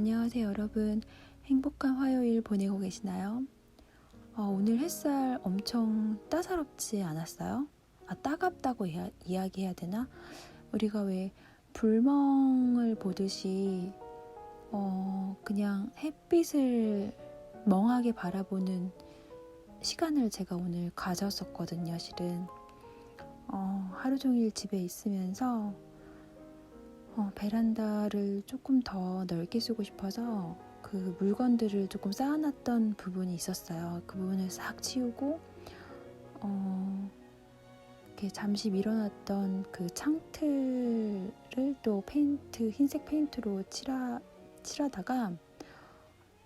안녕하세요, 여러분. 행복한 화요일 보내고 계시나요? 어, 오늘 햇살 엄청 따사롭지 않았어요? 아, 따갑다고 이야, 이야기해야 되나? 우리가 왜 불멍을 보듯이 어, 그냥 햇빛을 멍하게 바라보는 시간을 제가 오늘 가졌었거든요, 실은. 어, 하루 종일 집에 있으면서 어, 베란다를 조금 더 넓게 쓰고 싶어서 그 물건들을 조금 쌓아놨던 부분이 있었어요. 그 부분을 싹 치우고 어, 이렇게 잠시 밀어놨던 그 창틀을 또 페인트 흰색 페인트로 칠하, 칠하다가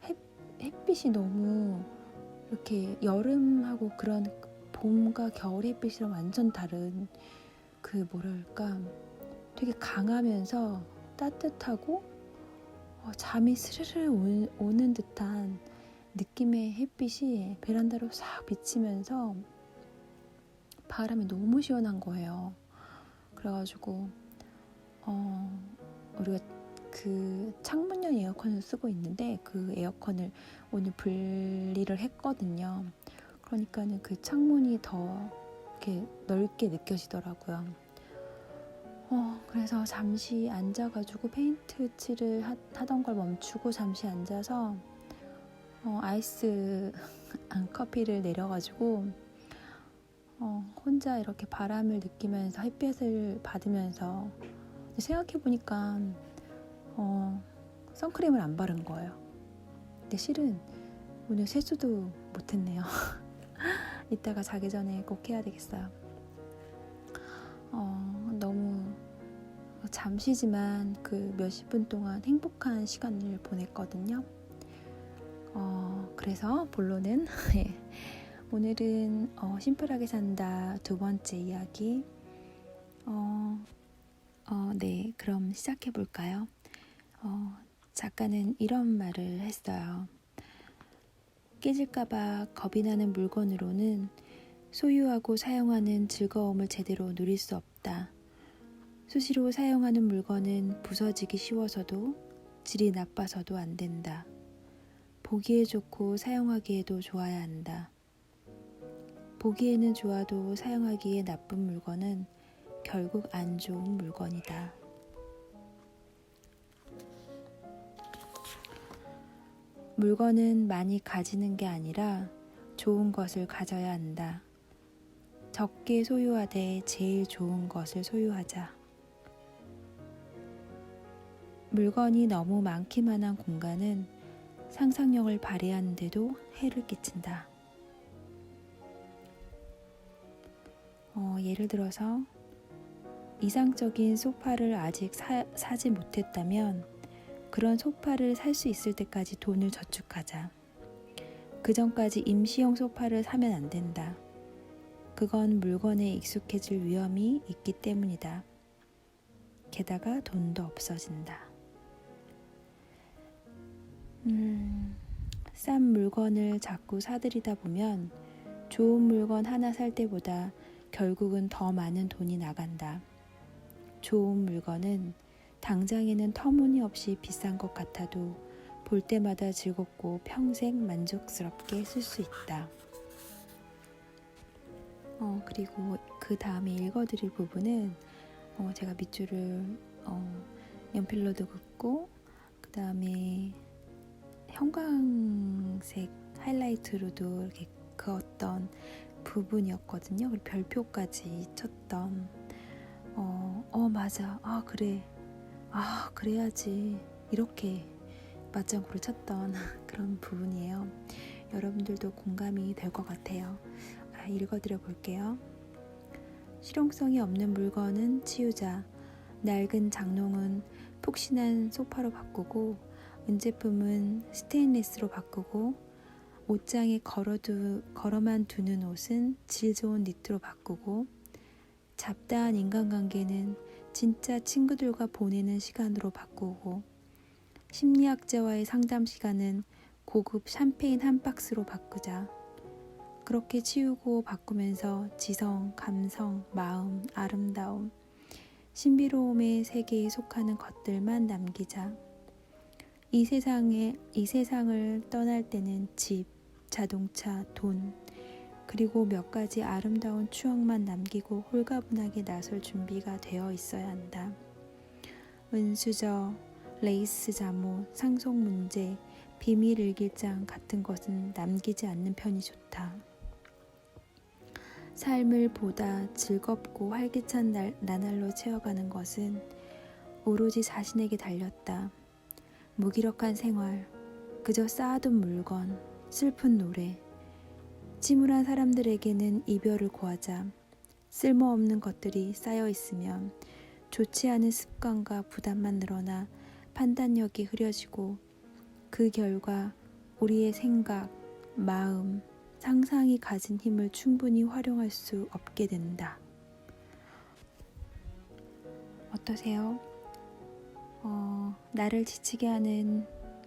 햇, 햇빛이 너무 이렇게 여름하고 그런 봄과 겨울 햇빛이랑 완전 다른 그 뭐랄까 되게 강하면서 따뜻하고 어, 잠이 스르르 오, 오는 듯한 느낌의 햇빛이 베란다로 싹 비치면서 바람이 너무 시원한 거예요. 그래가지고 어, 우리가 그 창문형 에어컨을 쓰고 있는데 그 에어컨을 오늘 분리를 했거든요. 그러니까는 그 창문이 더 이렇게 넓게 느껴지더라고요. 어, 그래서 잠시 앉아가지고 페인트 칠을 하, 하던 걸 멈추고 잠시 앉아서 어, 아이스 커피를 내려가지고 어, 혼자 이렇게 바람을 느끼면서 햇빛을 받으면서 생각해보니까 어, 선크림을 안 바른 거예요. 근데 실은 오늘 세수도 못했네요. 이따가 자기 전에 꼭 해야 되겠어요. 어, 너무 잠시지만 그 몇십 분 동안 행복한 시간을 보냈거든요. 어, 그래서 본론은 오늘은 어, 심플하게 산다 두 번째 이야기. 어, 어, 네, 그럼 시작해 볼까요? 어, 작가는 이런 말을 했어요. 깨질까봐 겁이 나는 물건으로는 소유하고 사용하는 즐거움을 제대로 누릴 수 없다. 수시로 사용하는 물건은 부서지기 쉬워서도 질이 나빠서도 안 된다. 보기에 좋고 사용하기에도 좋아야 한다. 보기에는 좋아도 사용하기에 나쁜 물건은 결국 안 좋은 물건이다. 물건은 많이 가지는 게 아니라 좋은 것을 가져야 한다. 적게 소유하되 제일 좋은 것을 소유하자. 물건이 너무 많기만 한 공간은 상상력을 발휘하는데도 해를 끼친다. 어, 예를 들어서 이상적인 소파를 아직 사, 사지 못했다면 그런 소파를 살 수 있을 때까지 돈을 저축하자. 그 전까지 임시용 소파를 사면 안 된다. 그건 물건에 익숙해질 위험이 있기 때문이다. 게다가 돈도 없어진다. 음, 싼 물건을 자꾸 사들이다 보면 좋은 물건 하나 살 때보다 결국은 더 많은 돈이 나간다. 좋은 물건은 당장에는 터무니없이 비싼 것 같아도 볼 때마다 즐겁고 평생 만족스럽게 쓸 수 있다. 어, 그리고 그 다음에 읽어드릴 부분은 어, 제가 밑줄을 어, 연필로도 긋고 그 다음에 형광색 하이라이트로도 이렇게 그었던 부분이었거든요. 그리고 별표까지 쳤던 어, 어 맞아 아 그래 아 그래야지 이렇게 맞장구를 쳤던 그런 부분이에요. 여러분들도 공감이 될 것 같아요. 아, 읽어드려 볼게요. 실용성이 없는 물건은 치우자. 낡은 장롱은 푹신한 소파로 바꾸고 은제품은 스테인리스로 바꾸고 옷장에 걸어두, 걸어만 두는 옷은 질 좋은 니트로 바꾸고 잡다한 인간관계는 진짜 친구들과 보내는 시간으로 바꾸고 심리학자와의 상담 시간은 고급 샴페인 한 박스로 바꾸자. 그렇게 치우고 바꾸면서 지성, 감성, 마음, 아름다움, 신비로움의 세계에 속하는 것들만 남기자. 이 세상에 이 세상을 떠날 때는 집, 자동차, 돈 그리고 몇 가지 아름다운 추억만 남기고 홀가분하게 나설 준비가 되어 있어야 한다. 은수저, 레이스 잠옷, 상속 문제, 비밀 일기장 같은 것은 남기지 않는 편이 좋다. 삶을 보다 즐겁고 활기찬 날, 나날로 채워가는 것은 오로지 자신에게 달렸다. 무기력한 생활, 그저 쌓아둔 물건, 슬픈 노래, 침울한 사람들에게는 이별을 고하자 쓸모없는 것들이 쌓여 있으면 좋지 않은 습관과 부담만 늘어나 판단력이 흐려지고 그 결과 우리의 생각, 마음, 상상이 가진 힘을 충분히 활용할 수 없게 된다. 어떠세요? 어, 나를 지치게 하는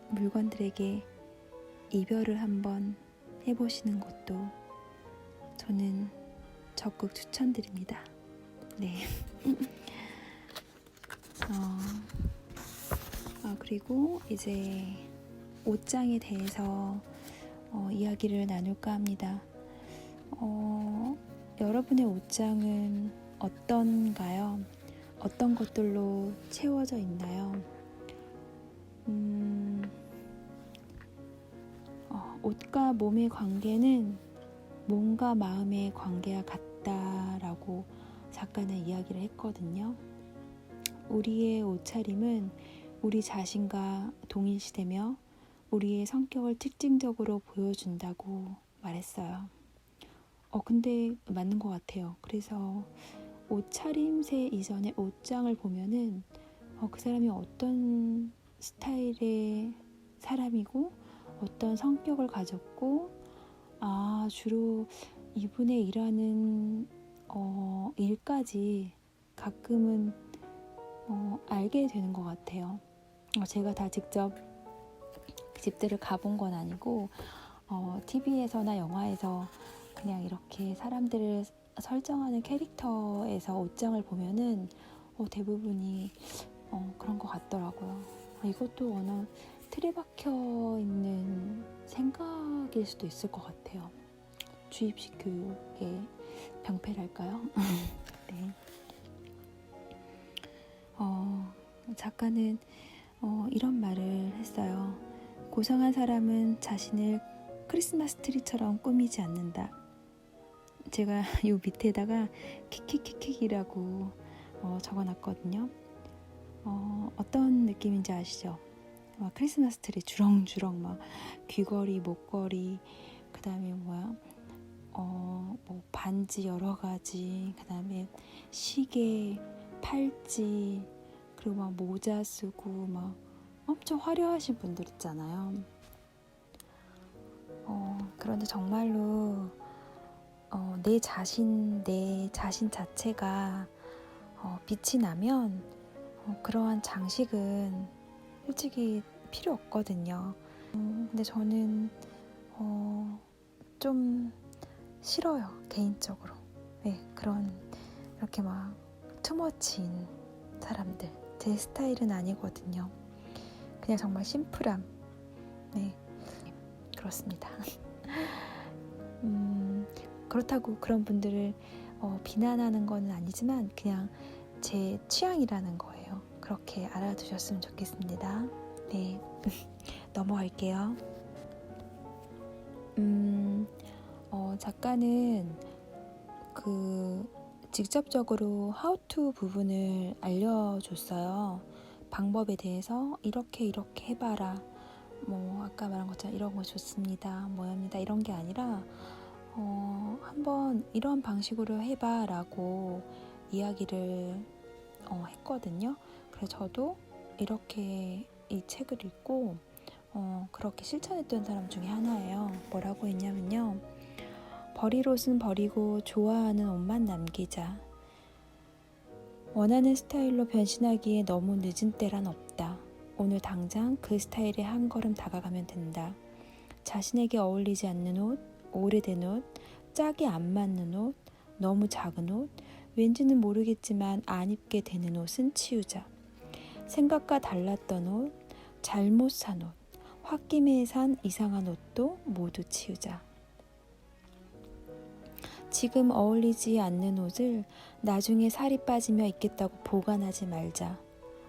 물건들에게 이별을 한번 해보시는 것도 저는 적극 추천드립니다. 네. 어, 아, 그리고 이제 옷장에 대해서 어, 이야기를 나눌까 합니다. 어, 여러분의 옷장은 어떤가요? 어떤 것들로 채워져 있나요? 음, 어, 옷과 몸의 관계는 몸과 마음의 관계와 같다라고 작가는 이야기를 했거든요. 우리의 옷차림은 우리 자신과 동일시되며 우리의 성격을 특징적으로 보여준다고 말했어요. 어, 근데 맞는 것 같아요. 그래서 옷차림새 이전에 옷장을 보면은 어, 그 사람이 어떤 스타일의 사람이고 어떤 성격을 가졌고 아 주로 이분의 일하는 어, 일까지 가끔은 어, 알게 되는 것 같아요. 어, 제가 다 직접 그 집들을 가본 건 아니고 어, TV에서나 영화에서 그냥 이렇게 사람들을 설정하는 캐릭터에서 옷장을 보면은 어, 대부분이 어, 그런 것 같더라고요. 아, 이것도 어느 틀에 박혀 있는 생각일 수도 있을 것 같아요. 주입식 교육의 병폐랄까요? 네. 어, 작가는 어, 이런 말을 했어요. 고상한 사람은 자신을 크리스마스 트리처럼 꾸미지 않는다. 제가 요 밑에다가 킥킥킥킥이라고 어, 적어놨거든요. 어, 어떤 느낌인지 아시죠? 막 크리스마스 트리 주렁주렁 막 귀걸이, 목걸이, 그 다음에 뭐야, 어, 뭐 반지 여러 가지, 그 다음에 시계, 팔찌, 그리고 막 모자 쓰고 막 엄청 화려하신 분들 있잖아요. 어, 그런데 정말로 어, 내 자신, 내 자신 자체가 어, 빛이 나면 어, 그러한 장식은 솔직히 필요 없거든요. 음, 근데 저는 어, 좀 싫어요 개인적으로. 네 그런 이렇게 막 투머치인 사람들 제 스타일은 아니거든요. 그냥 정말 심플함. 네 그렇습니다. 음, 그렇다고 그런 분들을 어, 비난하는 건 아니지만 그냥 제 취향이라는 거예요. 그렇게 알아두셨으면 좋겠습니다. 네, 넘어갈게요. 음, 어, 작가는 그 직접적으로 how-to 부분을 알려줬어요. 방법에 대해서 이렇게 이렇게 해봐라. 뭐 아까 말한 것처럼 이런 거 좋습니다. 뭐합니다. 이런 게 아니라 어, 한번 이런 방식으로 해봐 라고 이야기를 어, 했거든요. 그래서 저도 이렇게 이 책을 읽고 어, 그렇게 실천했던 사람 중에 하나예요. 뭐라고 했냐면요. 버릴 옷은 버리고 좋아하는 옷만 남기자. 원하는 스타일로 변신하기에 너무 늦은 때란 없다. 오늘 당장 그 스타일에 한 걸음 다가가면 된다. 자신에게 어울리지 않는 옷, 오래된 옷, 짝이 안 맞는 옷, 너무 작은 옷, 왠지는 모르겠지만 안 입게 되는 옷은 치우자. 생각과 달랐던 옷, 잘못 산 옷, 홧김에 산 이상한 옷도 모두 치우자. 지금 어울리지 않는 옷을 나중에 살이 빠지며 입겠다고 보관하지 말자.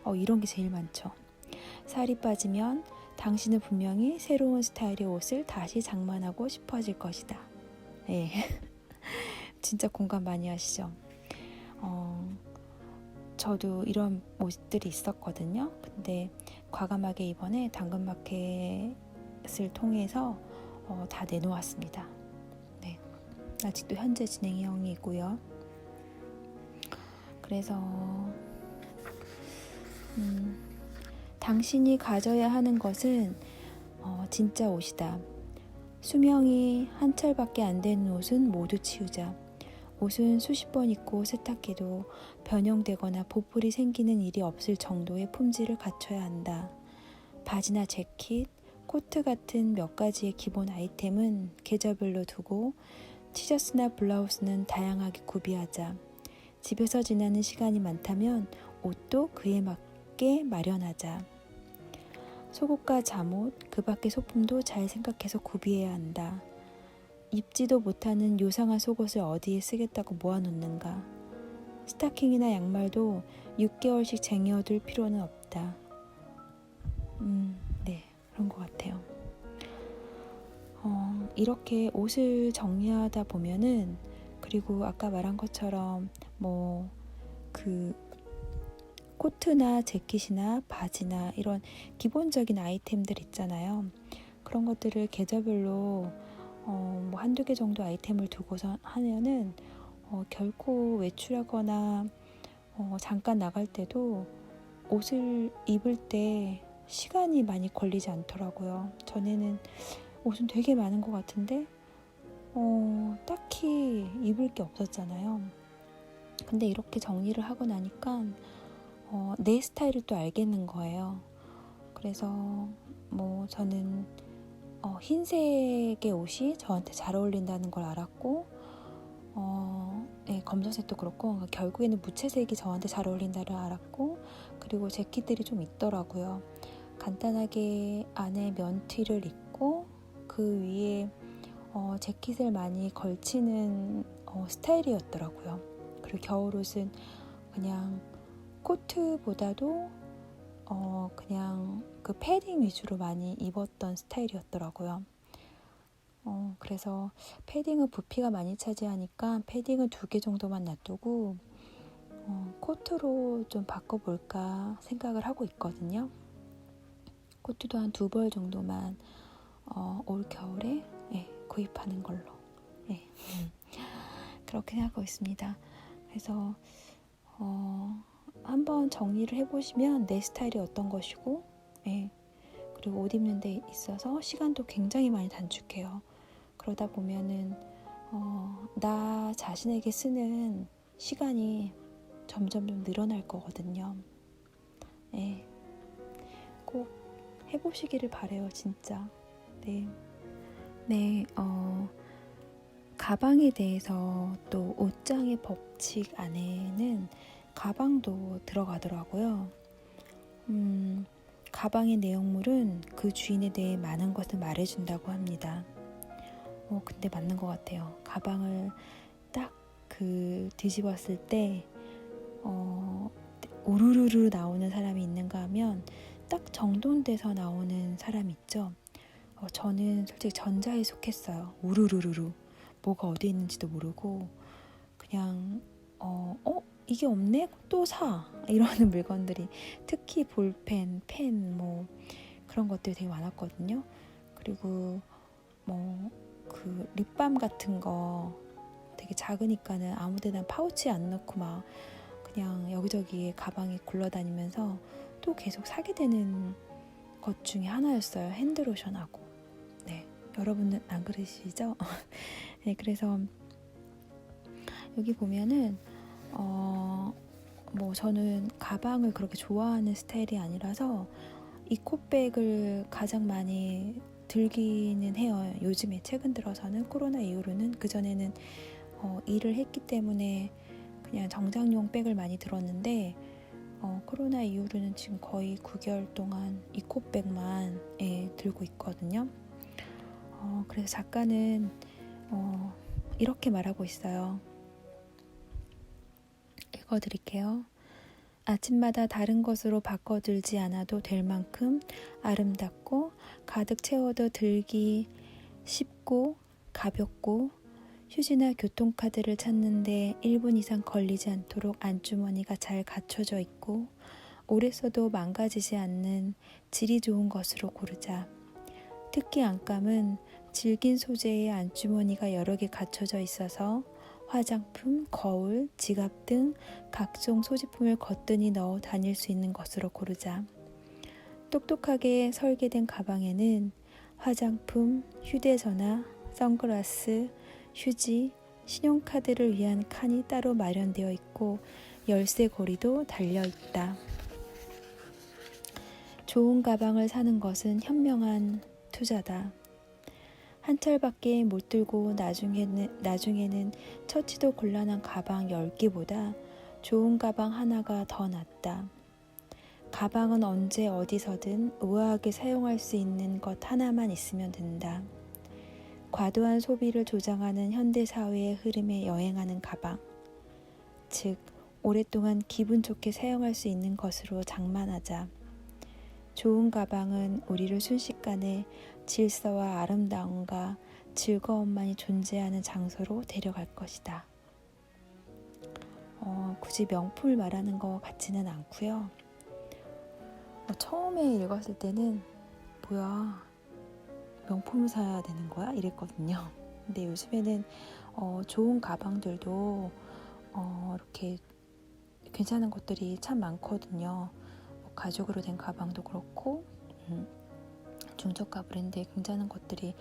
어, 이런 게 제일 많죠. 살이 빠지면 당신은 분명히 새로운 스타일의 옷을 다시 장만하고 싶어질 것이다. 예. 진짜 공감 많이 하시죠? 어, 저도 이런 옷들이 있었거든요. 근데 과감하게 이번에 당근마켓을 통해서 어, 다 내놓았습니다. 네. 아직도 현재 진행형이고요. 그래서 음, 당신이 가져야 하는 것은 어, 진짜 옷이다. 수명이 한 철밖에 안 되는 옷은 모두 치우자. 옷은 수십 번 입고 세탁해도 변형되거나 보풀이 생기는 일이 없을 정도의 품질을 갖춰야 한다. 바지나 재킷, 코트 같은 몇 가지의 기본 아이템은 계절별로 두고 티셔츠나 블라우스는 다양하게 구비하자. 집에서 지내는 시간이 많다면 옷도 그에 맞게 마련하자. 속옷과 잠옷, 그 밖의 소품도 잘 생각해서 구비해야 한다. 입지도 못하는 요상한 속옷을 어디에 쓰겠다고 모아놓는가. 스타킹이나 양말도 6개월씩 쟁여둘 필요는 없다. 음, 네, 그런 것 같아요. 어, 이렇게 옷을 정리하다 보면은, 그리고 아까 말한 것처럼, 뭐, 그, 코트나 재킷이나 바지나 이런 기본적인 아이템들 있잖아요. 그런 것들을 계절별로 어, 뭐 한두 개 정도 아이템을 두고서 하면은 어, 결코 외출하거나 어, 잠깐 나갈 때도 옷을 입을 때 시간이 많이 걸리지 않더라고요. 전에는 옷은 되게 많은 것 같은데 어, 딱히 입을 게 없었잖아요. 근데 이렇게 정리를 하고 나니까 어, 내 스타일을 또 알겠는 거예요. 그래서 뭐 저는 어, 흰색의 옷이 저한테 잘 어울린다는 걸 알았고 어, 네, 검정색도 그렇고 그러니까 결국에는 무채색이 저한테 잘 어울린다를 알았고 그리고 재킷들이 좀 있더라고요. 간단하게 안에 면티를 입고 그 위에 어, 재킷을 많이 걸치는 어, 스타일이었더라고요. 그리고 겨울옷은 그냥 코트보다도 어 그냥 그 패딩 위주로 많이 입었던 스타일이었더라고요. 어 그래서 패딩은 부피가 많이 차지하니까 패딩은 두 개 정도만 놔두고 어, 코트로 좀 바꿔볼까 생각을 하고 있거든요. 코트도 한 두 벌 정도만 어, 올 겨울에 예, 구입하는 걸로 예. 그렇게 생각하고 있습니다. 그래서 어, 한번 정리를 해보시면 내 스타일이 어떤 것이고, 예. 그리고 옷 입는 데 있어서 시간도 굉장히 많이 단축해요. 그러다 보면은, 어, 나 자신에게 쓰는 시간이 점점 좀 늘어날 거거든요. 예. 꼭 해보시기를 바래요, 진짜. 네. 네, 어, 가방에 대해서 또 옷장의 법칙 안에는 가방도 들어가더라고요. 음, 가방의 내용물은 그 주인에 대해 많은 것을 말해준다고 합니다. 어, 근데 맞는 것 같아요. 가방을 딱 그 뒤집었을 때, 어, 우르르르 나오는 사람이 있는가 하면 딱 정돈돼서 나오는 사람 있죠. 어, 저는 솔직히 전자에 속했어요. 우르르르르. 뭐가 어디 있는지도 모르고, 그냥, 어, 어? 이게 없네? 또 사. 이러는 물건들이 특히 볼펜, 펜, 뭐 그런 것들이 되게 많았거든요. 그리고 뭐 그 립밤 같은 거 되게 작으니까는 아무데나 파우치 안 넣고 막 그냥 여기저기 가방에 굴러다니면서 또 계속 사게 되는 것 중에 하나였어요. 핸드로션하고. 네. 여러분은 안 그러시죠? 네, 그래서 여기 보면은 어, 뭐 저는 가방을 그렇게 좋아하는 스타일이 아니라서 이코백을 가장 많이 들기는 해요. 요즘에 최근 들어서는 코로나 이후로는 그 전에는 어, 일을 했기 때문에 그냥 정장용 백을 많이 들었는데 어, 코로나 이후로는 지금 거의 9개월 동안 이코백만 예, 들고 있거든요. 어, 그래서 작가는 어, 이렇게 말하고 있어요. 읽어드릴게요. 아침마다 다른 것으로 바꿔들지 않아도 될 만큼 아름답고 가득 채워도 들기 쉽고 가볍고 휴지나 교통카드를 찾는데 1분 이상 걸리지 않도록 안주머니가 잘 갖춰져 있고 오래 써도 망가지지 않는 질이 좋은 것으로 고르자. 특히 안감은 질긴 소재의 안주머니가 여러 개 갖춰져 있어서 화장품, 거울, 지갑 등 각종 소지품을 거뜬히 넣어 다닐 수 있는 것으로 고르자. 똑똑하게 설계된 가방에는 화장품, 휴대전화, 선글라스, 휴지, 신용카드를 위한 칸이 따로 마련되어 있고 열쇠 고리도 달려 있다. 좋은 가방을 사는 것은 현명한 투자다. 한 철밖에 못 들고 나중에는, 나중에는 처치도 곤란한 가방 10개보다 좋은 가방 하나가 더 낫다. 가방은 언제 어디서든 우아하게 사용할 수 있는 것 하나만 있으면 된다. 과도한 소비를 조장하는 현대 사회의 흐름에 여행하는 가방. 즉, 오랫동안 기분 좋게 사용할 수 있는 것으로 장만하자. 좋은 가방은 우리를 순식간에 질서와 아름다움과 즐거움만이 존재하는 장소로 데려갈 것이다. 어, 굳이 명품을 말하는 것 같지는 않고요. 어, 처음에 읽었을 때는 뭐야 명품을 사야 되는 거야 이랬거든요. 근데 요즘에는 어, 좋은 가방들도 어, 이렇게 괜찮은 것들이 참 많거든요. 뭐 가죽으로 된 가방도 그렇고 음, 중저가 브랜드의 괜찮은 것들이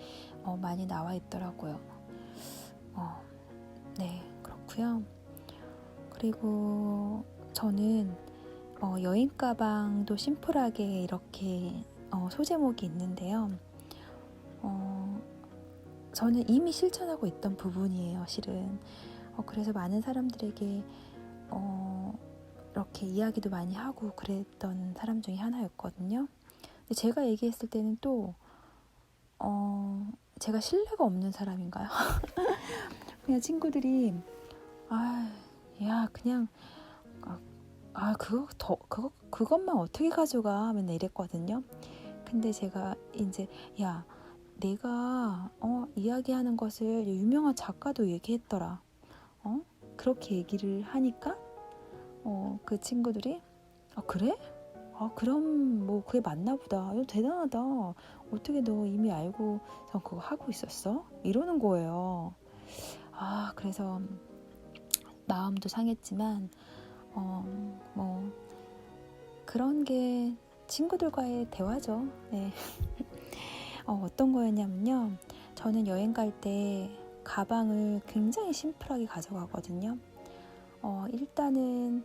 어, 많이 나와 있더라고요. 어, 네 그렇고요. 그리고 저는 어, 여행 가방도 심플하게 이렇게 어, 소제목이 있는데요. 어, 저는 이미 실천하고 있던 부분이에요, 실은. 어, 그래서 많은 사람들에게 어, 이렇게 이야기도 많이 하고 그랬던 사람 중에 하나였거든요. 제가 얘기했을 때는 또 어, 제가 신뢰가 없는 사람인가요? 그냥 친구들이 아, 야, 그냥 아, 아 그거 더 그거 그것만 어떻게 가져가 맨날 이랬거든요. 근데 제가 이제 야 내가 어 이야기하는 것을 유명한 작가도 얘기했더라. 어 그렇게 얘기를 하니까 어 그 친구들이 아 그래? 아 그럼 뭐 그게 맞나 보다. 너 대단하다. 어떻게 너 이미 알고 전 그거 하고 있었어? 이러는 거예요. 아 그래서 마음도 상했지만 어 뭐 그런 게 친구들과의 대화죠. 네. 어, 어떤 거였냐면요. 저는 여행 갈 때 가방을 굉장히 심플하게 가져가거든요. 어, 일단은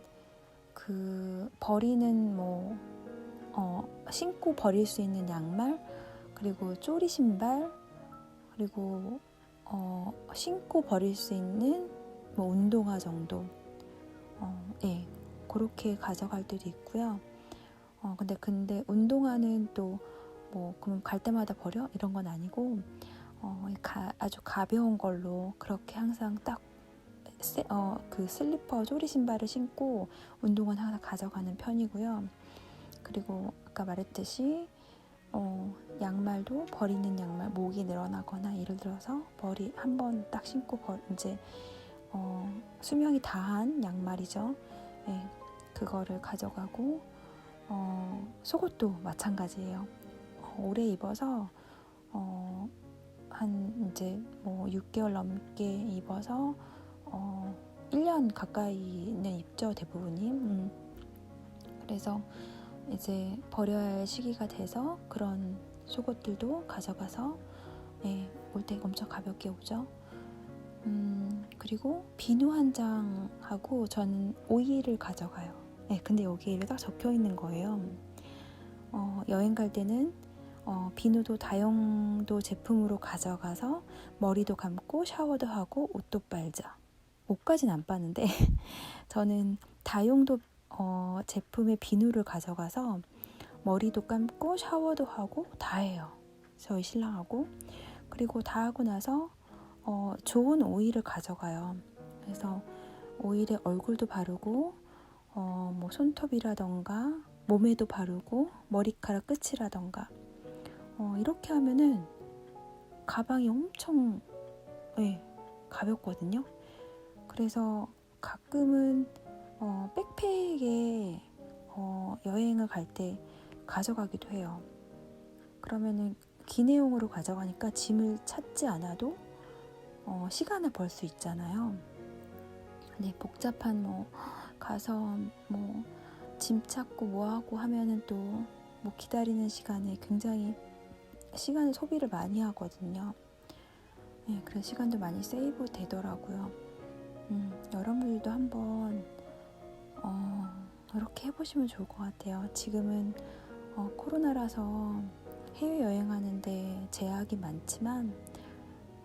그 버리는 뭐 어, 신고 버릴 수 있는 양말 그리고 쪼리 신발 그리고 어, 신고 버릴 수 있는 뭐 운동화 정도 어, 예 그렇게 가져갈 때도 있고요. 어, 근데 근데 운동화는 또 뭐 그럼 갈 때마다 버려 이런 건 아니고 어, 가, 아주 가벼운 걸로 그렇게 항상 딱 어, 그 슬리퍼 쪼리 신발을 신고 운동은 항상 가져가는 편이고요. 그리고 아까 말했듯이 어, 양말도 버리는 양말 목이 늘어나거나 예를 들어서 머리 한 번 딱 신고 버, 이제 어, 수명이 다한 양말이죠. 네, 그거를 가져가고 어, 속옷도 마찬가지예요. 어, 오래 입어서 어, 한 이제 뭐 6개월 넘게 입어서 어, 1년 가까이는 입죠 대부분이. 음. 그래서 이제 버려야 할 시기가 돼서 그런 속옷들도 가져가서 네, 올때 엄청 가볍게 오죠. 음, 그리고 비누 한 장하고 저는 오일을 가져가요. 네, 근데 여기에 딱 적혀 있는 거예요. 어, 여행 갈 때는 어, 비누도 다용도 제품으로 가져가서 머리도 감고 샤워도 하고 옷도 빨자. 옷까진 안 빠는데 저는 다용도 어, 제품의 비누를 가져가서 머리도 감고 샤워도 하고 다 해요. 저희 신랑하고 그리고 다 하고 나서 어, 좋은 오일을 가져가요. 그래서 오일에 얼굴도 바르고 어, 뭐 손톱이라던가 몸에도 바르고 머리카락 끝이라던가 어, 이렇게 하면은 가방이 엄청 예, 가볍거든요. 그래서 가끔은 어, 백팩에 어, 여행을 갈 때 가져가기도 해요. 그러면은 기내용으로 가져가니까 짐을 찾지 않아도 어, 시간을 벌 수 있잖아요. 근데 복잡한 뭐 가서 뭐 짐 찾고 뭐 하고 하면은 또 뭐 기다리는 시간에 굉장히 시간을 소비를 많이 하거든요. 네, 그래서 시간도 많이 세이브 되더라고요. 음, 여러분들도 한번 어, 이렇게 해보시면 좋을 것 같아요. 지금은 어, 코로나라서 해외 여행하는데 제약이 많지만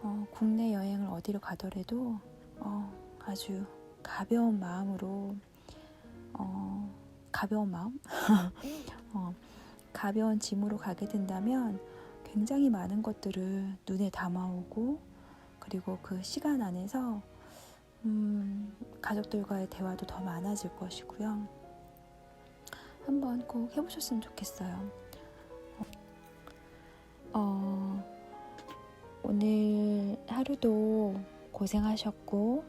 어, 국내 여행을 어디로 가더라도 어, 아주 가벼운 마음으로 어, 가벼운 마음 어, 가벼운 짐으로 가게 된다면 굉장히 많은 것들을 눈에 담아오고 그리고 그 시간 안에서 음, 가족들과의 대화도 더 많아질 것이고요. 한번 꼭 해보셨으면 좋겠어요. 어, 오늘 하루도 고생하셨고,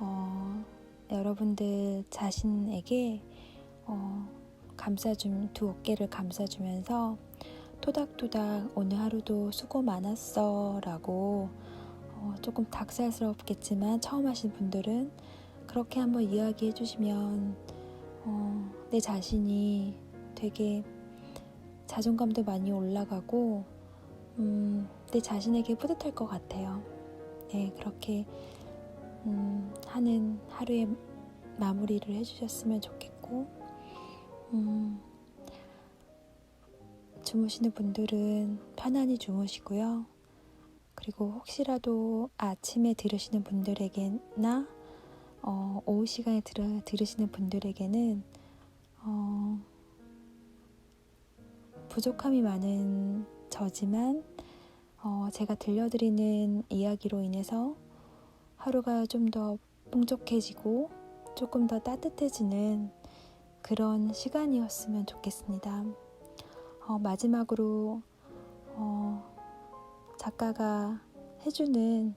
어, 여러분들 자신에게 어, 감싸줌, 두 어깨를 감싸주면서 토닥토닥 오늘 하루도 수고 많았어 라고 어, 조금 닭살스럽겠지만 처음 하신 분들은 그렇게 한번 이야기해 주시면 어, 내 자신이 되게 자존감도 많이 올라가고 음, 내 자신에게 뿌듯할 것 같아요. 네, 그렇게 음, 하는 하루의 마무리를 해주셨으면 좋겠고 음, 주무시는 분들은 편안히 주무시고요. 그리고 혹시라도 아침에 들으시는 분들에게나 어, 오후 시간에 들으, 들으시는 분들에게는 어, 부족함이 많은 저지만 어, 제가 들려드리는 이야기로 인해서 하루가 좀 더 풍족해지고 조금 더 따뜻해지는 그런 시간이었으면 좋겠습니다. 어, 마지막으로 어, 작가가 해주는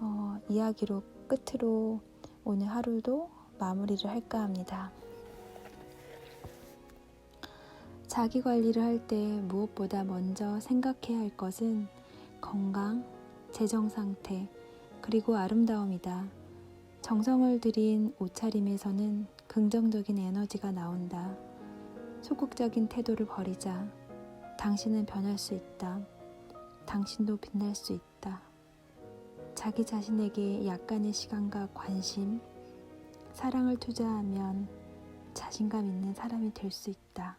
어, 이야기로 끝으로 오늘 하루도 마무리를 할까 합니다. 자기 관리를 할 때 무엇보다 먼저 생각해야 할 것은 건강, 재정 상태, 그리고 아름다움이다. 정성을 들인 옷차림에서는 긍정적인 에너지가 나온다. 소극적인 태도를 버리자. 당신은 변할 수 있다. 당신도 빛날 수 있다. 자기 자신에게 약간의 시간과 관심, 사랑을 투자하면 자신감 있는 사람이 될 수 있다.